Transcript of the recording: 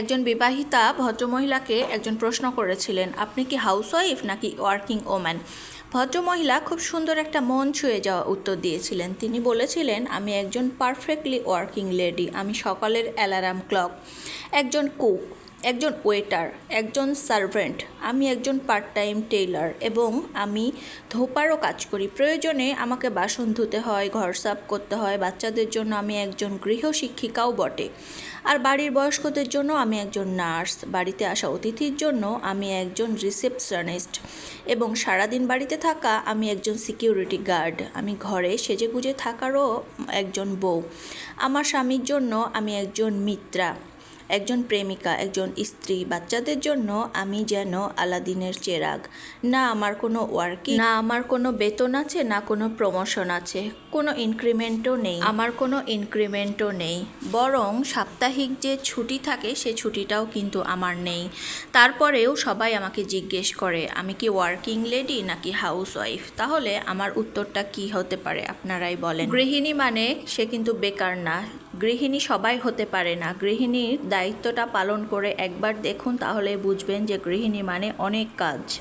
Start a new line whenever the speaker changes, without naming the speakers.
একজন বিবাহিতা ভদ্রমহিলাকে একজন প্রশ্ন করেছিলেন, আপনি কি হাউস ওয়াইফ নাকি ওয়ার্কিং ওম্যান ভদ্রমহিলা খুব সুন্দর একটা মন ছুঁয়ে যাওয়া উত্তর দিয়েছিলেন। তিনি বলেছিলেন, আমি একজন পারফেক্টলি ওয়ার্কিং লেডি আমি সকালের অ্যালার্ম ক্লক একজন কুক একজন ওয়েটার একজন সার্ভেন্ট আমি একজন পার্ট টাইম টেইলার এবং আমি ধোপারও কাজ করি। প্রয়োজনে আমাকে বাসন ধুতে হয়, ঘর সাফ করতে হয়, বাচ্চাদের জন্য আমি একজন গৃহশিক্ষিকাও বটে। আর বাড়ির বয়স্কদের জন্য আমি একজন নার্স বাড়িতে আসা অতিথির জন্য আমি একজন রিসেপশনিস্ট এবং সারাদিন বাড়িতে থাকা আমি একজন সিকিউরিটি গার্ড আমি ঘরে সেজেগুজে থাকারও একজন বউ। আমার স্বামীর জন্য আমি একজন মিত্রা। একজন প্রেমিকা, একজন স্ত্রী। বাচ্চাদের জন্য আমি যেন আলাদিনের চেরাগ। না আমার কোনো ওয়ার্কিং, না আমার কোনো বেতন আছে, না কোনো প্রমোশন আছে। কোনো ইনক্রিমেন্টও নেই। আমার কোনো ইনক্রিমেন্টও নেই। বরং সাপ্তাহিক যে ছুটি থাকে, সে ছুটিটাও কিন্তু আমার নেই। তারপরেও সবাই আমাকে জিজ্ঞেস করে, আমি কি ওয়ার্কিং লেডি নাকি হাউস ওয়াইফ তাহলে আমার উত্তরটা কি হতে পারে, আপনারাই বলেন। গৃহিণী মানে সে কিন্তু বেকার না। গৃহিণী সবাই হতে পারে না। গৃহিণীর দায়িত্বটা পালন করে একবার দেখুন, তাহলে বুঝবেন যে গৃহিণী মানে অনেক কাজ।